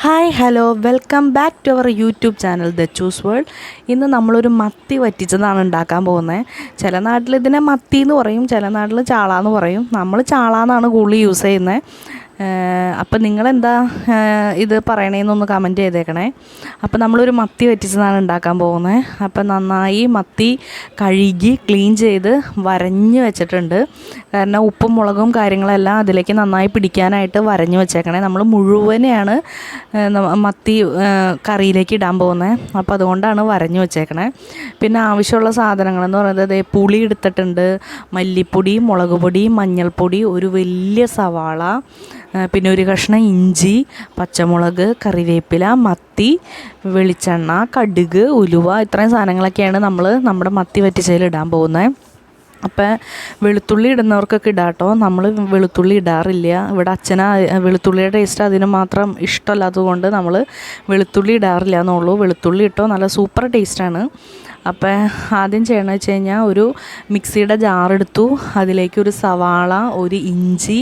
Hi hello welcome back to our YouTube channel the choose world ഇന്ന് നമ്മളൊരു മത്തി വറ്റിച്ചതാണ് ഉണ്ടാക്കാൻ പോകുന്നത് ചില നാട്ടിൽ ഇതിനെ മത്തി എന്ന് പറയും ചില നാട്ടിൽ ചാള എന്ന് പറയും. നമ്മൾ ചാള എന്നാണ് കൂടുതൽ യൂസ് ചെയ്യുന്നത് അപ്പം നിങ്ങളെന്താ ഇത് പറയണേന്നൊന്ന് കമന്റ് ചെയ്തേക്കണേ. അപ്പം നമ്മളൊരു മത്തി വറ്റിച്ചതാണ് ഉണ്ടാക്കാൻ പോകുന്നത് അപ്പം നന്നായി മത്തി കഴുകി ക്ലീൻ ചെയ്ത് വരഞ്ഞ് വെച്ചിട്ടുണ്ട്. കാരണം ഉപ്പും മുളകും കാര്യങ്ങളെല്ലാം അതിലേക്ക് നന്നായി പിടിക്കാനായിട്ട് വരഞ്ഞ് വെച്ചേക്കണേ. നമ്മൾ മുഴുവനെയാണ് മത്തി കറിയിലേക്ക് ഇടാൻ പോകുന്നത് അപ്പോൾ അതുകൊണ്ടാണ് വരഞ്ഞ് വെച്ചേക്കണേ. പിന്നെ ആവശ്യമുള്ള സാധനങ്ങളെന്ന് പറയുന്നത് പുളി എടുത്തിട്ടുണ്ട് മല്ലിപ്പൊടി മുളക് പൊടി മഞ്ഞൾപ്പൊടി ഒരു വലിയ സവാള പിന്നെ ഒരു കഷ്ണം ഇഞ്ചി പച്ചമുളക് കറിവേപ്പില മത്തി വെളിച്ചെണ്ണ കടുക് ഉലുവ ഇത്രയും സാധനങ്ങളൊക്കെയാണ് നമ്മൾ നമ്മുടെ മത്തി വറ്റിച്ചതിൽ ഇടാൻ പോകുന്നത് അപ്പം വെളുത്തുള്ളി ഇടുന്നവർക്കൊക്കെ ഇടാട്ടോ. നമ്മൾ വെളുത്തുള്ളി ഇടാറില്ല. ഇവിടെ അച്ഛന വെളുത്തുള്ളിയുടെ ടേസ്റ്റ് അതിന് മാത്രം ഇഷ്ടമല്ലാത്തത് കൊണ്ട് നമ്മൾ വെളുത്തുള്ളി ഇടാറില്ല എന്നുള്ളൂ. വെളുത്തുള്ളി ഇട്ടോ നല്ല സൂപ്പർ ടേസ്റ്റാണ് അപ്പം ആദ്യം ചെയ്യണമെന്ന് വെച്ച് കഴിഞ്ഞാൽ ഒരു മിക്സിയുടെ ജാറെടുത്തു അതിലേക്ക് ഒരു സവാള ഒരു ഇഞ്ചി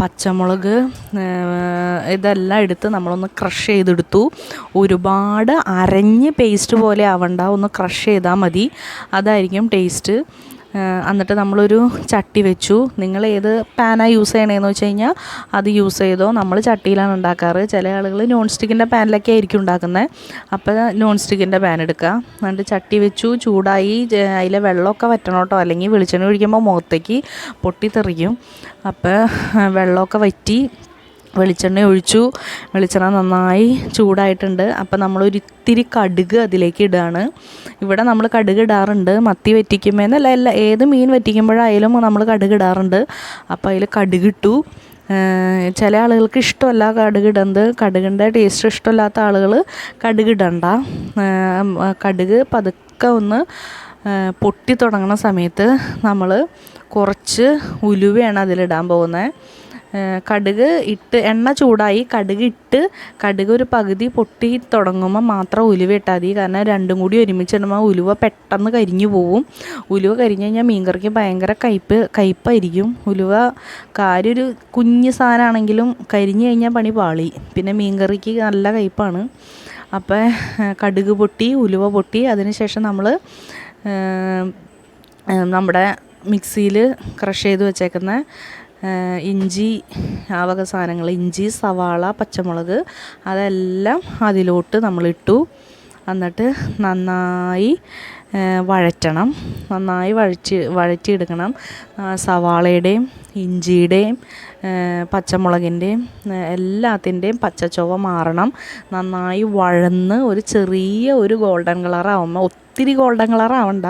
പച്ചമുളക് ഇതെല്ലാം എടുത്ത് നമ്മളൊന്ന് ക്രഷ് ചെയ്തെടുത്തു. ഒരുപാട് അരഞ്ഞ് പേസ്റ്റ് പോലെ ആവണ്ട ഒന്ന് ക്രഷ് ചെയ്താൽ മതി. അതായിരിക്കും ടേസ്റ്റ്. എന്നിട്ട് നമ്മളൊരു ചട്ടി വെച്ചു. നിങ്ങൾ ഏത് പാനാണ് യൂസ് ചെയ്യണേന്ന് വെച്ച് കഴിഞ്ഞാൽ അത് യൂസ് ചെയ്തോ. നമ്മൾ ചട്ടിയിലാണ് ഉണ്ടാക്കാറ്. ചില ആളുകൾ നോൺ സ്റ്റിക്കിന്റെ പാനിലൊക്കെ ആയിരിക്കും ഉണ്ടാക്കുന്നത് അപ്പോൾ നോൺ സ്റ്റിക്കിന്റെ പാൻ എടുക്കുക. എന്നിട്ട് ചട്ടി വെച്ചു. ചൂടായി അതിലെ വെള്ളമൊക്കെ വറ്റണം കേട്ടോ. അല്ലെങ്കിൽ വെളിച്ചെണ്ണ ഒഴിക്കുമ്പോൾ മുഖത്തേക്ക് പൊട്ടിത്തെറിക്കും. അപ്പോൾ വെള്ളമൊക്കെ വറ്റി വെളിച്ചെണ്ണ ഒഴിച്ചു. വെളിച്ചെണ്ണ നന്നായി ചൂടായിട്ടുണ്ട്. അപ്പം നമ്മൾ ഇത്തിരി കടുക് അതിലേക്ക് ഇടുകയാണ് ഇവിടെ നമ്മൾ കടുക് ഇടാറുണ്ട്. മത്തി വറ്റിക്കുമ്പോൾ എന്നല്ല എല്ലാ ഏത് മീൻ വറ്റിക്കുമ്പോഴായാലും നമ്മൾ കടുക് ഇടാറുണ്ട്. അപ്പോൾ അതിൽ കടുക് ഇട്ടു. ചില ആളുകൾക്ക് ഇഷ്ടമല്ല കടുക് ഇടുന്നത് കടുകിന്റെ ടേസ്റ്റ് ഇഷ്ടമല്ലാത്ത ആളുകൾ കടുക് ഇടണ്ട. കടുക് പതുക്കെ ഒന്ന് പൊട്ടി തുടങ്ങുന്ന സമയത്ത് നമ്മൾ കുറച്ച് ഉലുവയാണ് അതിലിടാൻ പോകുന്നത്. കടുക് ഇട്ട് എണ്ണ ചൂടായി കടുക് ഇട്ട് കടുക് ഒരു പകുതി പൊട്ടി തുടങ്ങുമ്പോൾ മാത്രം ഉലുവ ഇട്ടാൽ മതി. കാരണം രണ്ടും കൂടി ഒരുമിച്ചിടുമ്പോൾ ഉലുവ പെട്ടെന്ന് കരിഞ്ഞു പോവും. ഉലുവ കരിഞ്ഞു കഴിഞ്ഞാൽ മീൻകറിക്ക് ഭയങ്കര കയ്പ്പ് കയ്പ്പായിരിക്കും ഉലുവ കാര്യൊരു കുഞ്ഞ് സാധനമാണെങ്കിലും കരിഞ്ഞു കഴിഞ്ഞാൽ പണി പാളി. പിന്നെ മീൻകറിക്ക് നല്ല കയ്പ്പാണ് അപ്പോൾ കടുക് പൊട്ടി ഉലുവ പൊട്ടി. അതിനുശേഷം നമ്മൾ നമ്മുടെ മിക്സിയിൽ ക്രഷ് ചെയ്ത് വെച്ചേക്കുന്ന ഇഞ്ചി ആ വക സാധനങ്ങൾ ഇഞ്ചി സവാള പച്ചമുളക് അതെല്ലാം അതിലോട്ട് നമ്മളിട്ടു. എന്നിട്ട് നന്നായി വഴറ്റണം. നന്നായി വഴച്ച് വഴറ്റിയെടുക്കണം. സവാളയുടെയും ഇഞ്ചിയുടെയും പച്ചമുളകിന്റെയും എല്ലാത്തിന്റെയും എല്ലാത്തിന്റെയും പച്ചച്ചുവ മാറണം. നന്നായി വഴന്ന് ഒരു ചെറിയ ഒരു ഗോൾഡൻ കളറാവുമ്പോൾ ഒത്തിരി ഗോൾഡൻ കളർ ആവണ്ട.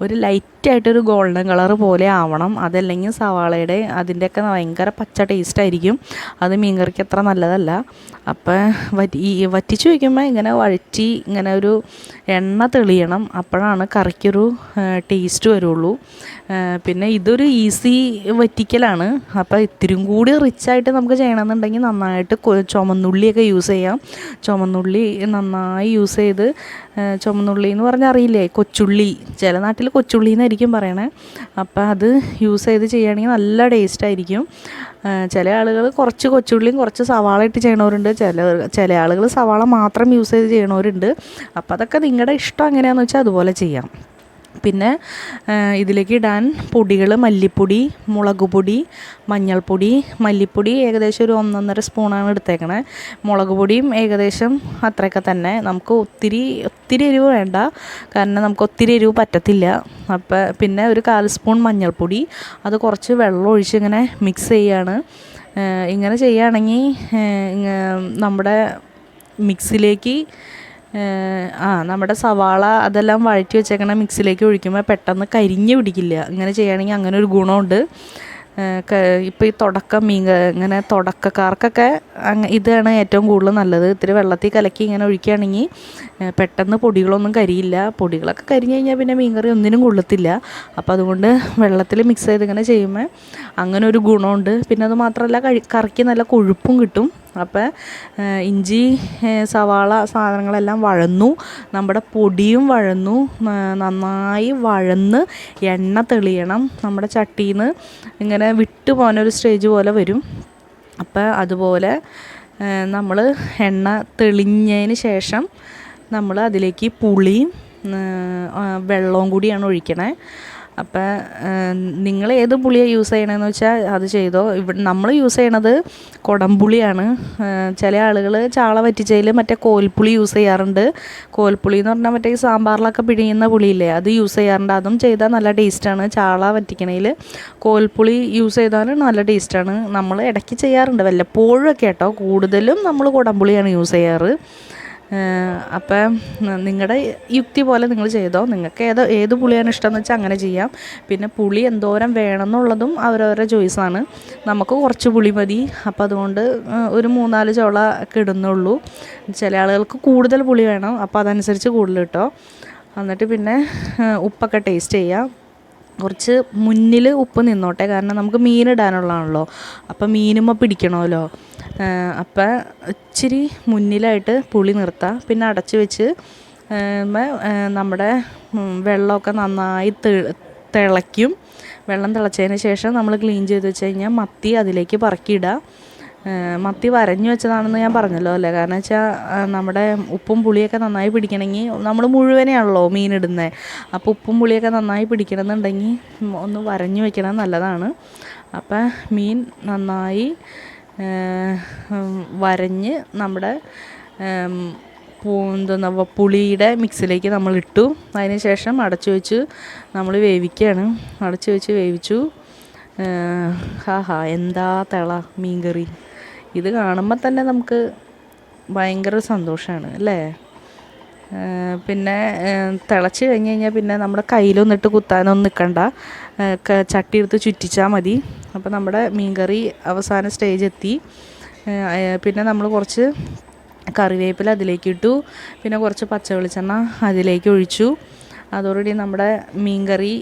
ഒരു ലൈറ്റായിട്ടൊരു ഗോൾഡൻ കളർ പോലെ ആവണം. അതല്ലെങ്കിൽ സവാളയുടെ അതിന്റെയൊക്കെ ഭയങ്കര പച്ച ടേസ്റ്റ് ആയിരിക്കും. അത് മീൻകറിക്ക് അത്ര നല്ലതല്ല. അപ്പം വറ്റി വറ്റിച്ച് വയ്ക്കുമ്പോൾ ഇങ്ങനെ വഴറ്റി ഇങ്ങനെ ഒരു എണ്ണ തെളിയണം. അപ്പോഴാണ് കറിക്കൊരു ടേസ്റ്റ് വരുള്ളൂ. പിന്നെ ഇതൊരു ഈസി വറ്റിക്കലാണ് അപ്പോൾ ഇത്തിരിയും കൂടി റിച്ചായിട്ട് നമുക്ക് ചെയ്യണമെന്നുണ്ടെങ്കിൽ നന്നായിട്ട് ചുമന്നുള്ളിയൊക്കെ യൂസ് ചെയ്യാം. ചുമന്നുള്ളി നന്നായി യൂസ് ചെയ്ത് ചുമന്നുള്ളി എന്ന് പറഞ്ഞാൽ അറിയില്ലേ? കൊച്ചുള്ളി. ചില നാട്ടിൽ കൊച്ചുള്ളി എന്നായിരിക്കും പറയണേ. അപ്പോൾ അത് യൂസ് ചെയ്ത് ചെയ്യുകയാണെങ്കിൽ നല്ല ടേസ്റ്റ് ആയിരിക്കും. ചില ആളുകൾ കുറച്ച് കൊച്ചുള്ളിയും കുറച്ച് സവാള ഇട്ട് ചെയ്യണവരുണ്ട്. ചില ചില ആളുകൾ സവാള മാത്രം യൂസ് ചെയ്ത് ചെയ്യണവരുണ്ട്. അപ്പോൾ അതൊക്കെ നിങ്ങളുടെ ഇഷ്ടം എങ്ങനെയാണെന്ന് വെച്ചാൽ അതുപോലെ ചെയ്യാം. പിന്നെ ഇതിലേക്ക് ഇടാൻ പൊടികൾ മല്ലിപ്പൊടി മുളക് പൊടി മഞ്ഞൾപ്പൊടി മല്ലിപ്പൊടി ഏകദേശം ഒരു ഒന്നൊന്നര സ്പൂണാണ് എടുത്തേക്കണേ. മുളക് പൊടിയും ഏകദേശം അത്രയൊക്കെ തന്നെ. നമുക്ക് ഒത്തിരി ഒത്തിരി എരിവ് വേണ്ട. കാരണം നമുക്ക് ഒത്തിരി എരിവ് പറ്റത്തില്ല. അപ്പോൾ പിന്നെ ഒരു കാൽ സ്പൂൺ മഞ്ഞൾപ്പൊടി. അത് കുറച്ച് വെള്ളം ഒഴിച്ച് ഇങ്ങനെ മിക്സ് ചെയ്യാണ്. ഇങ്ങനെ ചെയ്യുകയാണെങ്കിൽ നമ്മുടെ മിക്സിലേക്ക് ആ നമ്മുടെ സവാള അതെല്ലാം വഴറ്റി വെച്ചേക്കണ മിക്സിലേക്ക് ഒഴിക്കുമ്പോൾ പെട്ടെന്ന് കരിഞ്ഞ് പിടിക്കില്ല. ഇങ്ങനെ ചെയ്യുകയാണെങ്കിൽ അങ്ങനെ ഒരു ഗുണമുണ്ട്. ഇപ്പോൾ ഈ തുടക്കം മീൻ ഇങ്ങനെ തുടക്കക്കാർക്കൊക്കെ ഇതാണ് ഏറ്റവും കൂടുതൽ നല്ലത്. ഇത്തിരി വെള്ളത്തിൽ കലക്കി ഇങ്ങനെ ഒഴിക്കുകയാണെങ്കിൽ പെട്ടെന്ന് പൊടികളൊന്നും കരിയില്ല. പൊടികളൊക്കെ കരിഞ്ഞു കഴിഞ്ഞാൽ പിന്നെ മീൻകറി ഒന്നിനും കൊള്ളത്തില്ല. അപ്പോൾ അതുകൊണ്ട് വെള്ളത്തിൽ മിക്സ് ചെയ്ത് ഇങ്ങനെ ചെയ്യുമ്പോൾ അങ്ങനെ ഒരു ഗുണമുണ്ട്. പിന്നെ അത് മാത്രമല്ല കഴി കറിക്ക് നല്ല കൊഴുപ്പും കിട്ടും. അപ്പോൾ ഇഞ്ചി സവാള സാധനങ്ങളെല്ലാം വഴന്നു നമ്മുടെ പൊടിയും വഴന്നു നന്നായി വഴന്ന് എണ്ണ തെളിയണം. നമ്മുടെ ചട്ടിയിൽ നിന്ന് ഇങ്ങനെ വിട്ടു പോകുന്നൊരു സ്റ്റേജ് പോലെ വരും. അപ്പോൾ അതുപോലെ നമ്മൾ എണ്ണ തെളിഞ്ഞതിന് ശേഷം നമ്മൾ അതിലേക്ക് പുളിയും വെള്ളവും കൂടിയാണ് ഒഴിക്കണേ. അപ്പം നിങ്ങൾ ഏത് പുളിയാണ് യൂസ് ചെയ്യണമെന്ന് വെച്ചാൽ അത് ചെയ്തോ. ഇവിടെ നമ്മൾ യൂസ് ചെയ്യണത് കുടംപുളിയാണ് ചില ആളുകൾ ചാള വറ്റിച്ചതിൽ മറ്റേ കോൽപ്പുളി യൂസ് ചെയ്യാറുണ്ട്. കോൽപ്പുളി എന്ന് പറഞ്ഞാൽ മറ്റേ സാമ്പാറിലൊക്കെ പിഴിയുന്ന പുളിയില്ലേ അത് യൂസ് ചെയ്യാറുണ്ട്. അതും ചെയ്താൽ നല്ല ടേസ്റ്റാണ് ചാള വറ്റിക്കണതിൽ കോൽപ്പുളി യൂസ് ചെയ്താലും നല്ല ടേസ്റ്റാണ് നമ്മൾ ഇടയ്ക്ക് ചെയ്യാറുണ്ട്. വല്ലപ്പോഴും ഒക്കെ കേട്ടോ. കൂടുതലും നമ്മൾ കുടംപുളിയാണ് യൂസ് ചെയ്യാറ്. അപ്പം നിങ്ങളുടെ യുക്തി പോലെ നിങ്ങൾ ചെയ്തോ? നിങ്ങൾക്ക് ഏത് ഏത് പുളിയാണ് ഇഷ്ടമെന്ന് വെച്ചാൽ അങ്ങനെ ചെയ്യാം. പിന്നെ പുളി എന്തോരം വേണമെന്നുള്ളതും അവരവരുടെ ചോയ്സാണ്. നമുക്ക് കുറച്ച് പുളി മതി. അപ്പോൾ അതുകൊണ്ട് ഒരു മൂന്നാൽ ചോള ഒക്കെ ഇടുന്നുള്ളൂ. ചില ആളുകൾക്ക് കൂടുതൽ പുളി വേണം. അപ്പോൾ അതനുസരിച്ച് കൂടുതൽ കിട്ടോ എന്നിട്ട് പിന്നെ ഉപ്പൊക്കെ ടേസ്റ്റ് ചെയ്യാം. കുറച്ച് മുന്നിൽ ഉപ്പ് നിന്നോട്ടെ. കാരണം നമുക്ക് മീനിടാനുള്ളതാണല്ലോ അപ്പം മീനുമ്മ പിടിക്കണമല്ലോ. അപ്പം ഇച്ചിരി മുന്നിലായിട്ട് പുളി നിർത്താം. പിന്നെ അടച്ച് വെച്ച് നമ്മുടെ വെള്ളമൊക്കെ നന്നായി തിളയ്ക്കും. വെള്ളം തിളച്ചതിന് ശേഷം നമ്മൾ ക്ലീൻ ചെയ്ത് വെച്ച് കഴിഞ്ഞാൽ മത്തി അതിലേക്ക് പറക്കിയിടുക മത്തി വരഞ്ഞു വെച്ചതാണെന്ന് ഞാൻ പറഞ്ഞല്ലോ അല്ലേ? കാരണം വെച്ചാൽ നമ്മുടെ ഉപ്പും പുളിയൊക്കെ നന്നായി പിടിക്കണമെങ്കിൽ നമ്മൾ മുഴുവനെയാണല്ലോ മീനിടുന്നത് അപ്പോൾ ഉപ്പും പുളിയൊക്കെ നന്നായി പിടിക്കണമെന്നുണ്ടെങ്കിൽ ഒന്ന് വരഞ്ഞു വെക്കണം നല്ലതാണ്. അപ്പം മീൻ നന്നായി വരഞ്ഞ് നമ്മുടെ എന്താ പുളിയുടെ മിക്സിലേക്ക് നമ്മൾ ഇട്ടു. അതിന് ശേഷം അടച്ചു വെച്ച് നമ്മൾ വേവിക്കുകയാണ് അടച്ചു വെച്ച് വേവിച്ചു. ഹാ ഹാ എന്താ തിള മീൻ കറി ഇത് കാണുമ്പോൾ തന്നെ നമുക്ക് ഭയങ്കര സന്തോഷമാണ് അല്ലേ? പിന്നെ തിളച്ച് കഴിഞ്ഞ് കഴിഞ്ഞാൽ പിന്നെ നമ്മുടെ കയ്യിലൊന്നിട്ട് കുത്താനൊന്നും നിൽക്കണ്ട ചട്ടി എടുത്ത് ചുറ്റിച്ചാൽ മതി. അപ്പോൾ നമ്മുടെ മീൻകറി അവസാന സ്റ്റേജ് എത്തി. പിന്നെ നമ്മൾ കുറച്ച് കറിവേപ്പില അതിലേക്ക് ഇട്ടു. പിന്നെ കുറച്ച് പച്ച വെളിച്ചെണ്ണ അതിലേക്ക് ഒഴിച്ചു. അതോടുകൂടി നമ്മുടെ മീൻകറി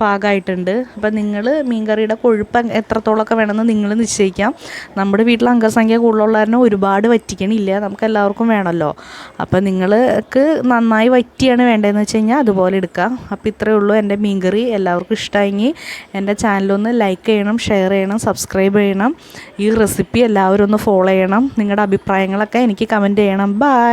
പാകമായിട്ടുണ്ട് അപ്പം നിങ്ങൾ മീൻകറിയുടെ കൊഴുപ്പ് എത്രത്തോളമൊക്കെ വേണമെന്ന് നിങ്ങൾ നിശ്ചയിക്കാം. നമ്മുടെ വീട്ടിൽ അംഗസംഖ്യ കൂടുതലുള്ളവരെ ഒരുപാട് വറ്റിക്കണില്ല. നമുക്ക് എല്ലാവർക്കും വേണമല്ലോ അപ്പം നിങ്ങൾക്ക് നന്നായി വറ്റിയാണ് വേണ്ടതെന്ന് വെച്ച് കഴിഞ്ഞാൽ അതുപോലെ എടുക്കാം. അപ്പോൾ ഇത്രയേ ഉള്ളൂ എന്റെ മീൻകറി. എല്ലാവർക്കും ഇഷ്ടമായെങ്കിൽ എന്റെ ചാനലൊന്ന് ലൈക്ക് ചെയ്യണം ഷെയർ ചെയ്യണം സബ്സ്ക്രൈബ് ചെയ്യണം. ഈ റെസിപ്പി എല്ലാവരും ഒന്ന് ഫോളോ ചെയ്യണം. നിങ്ങളുടെ അഭിപ്രായങ്ങളൊക്കെ എനിക്ക് കമന്റ് ചെയ്യണം. ബൈ.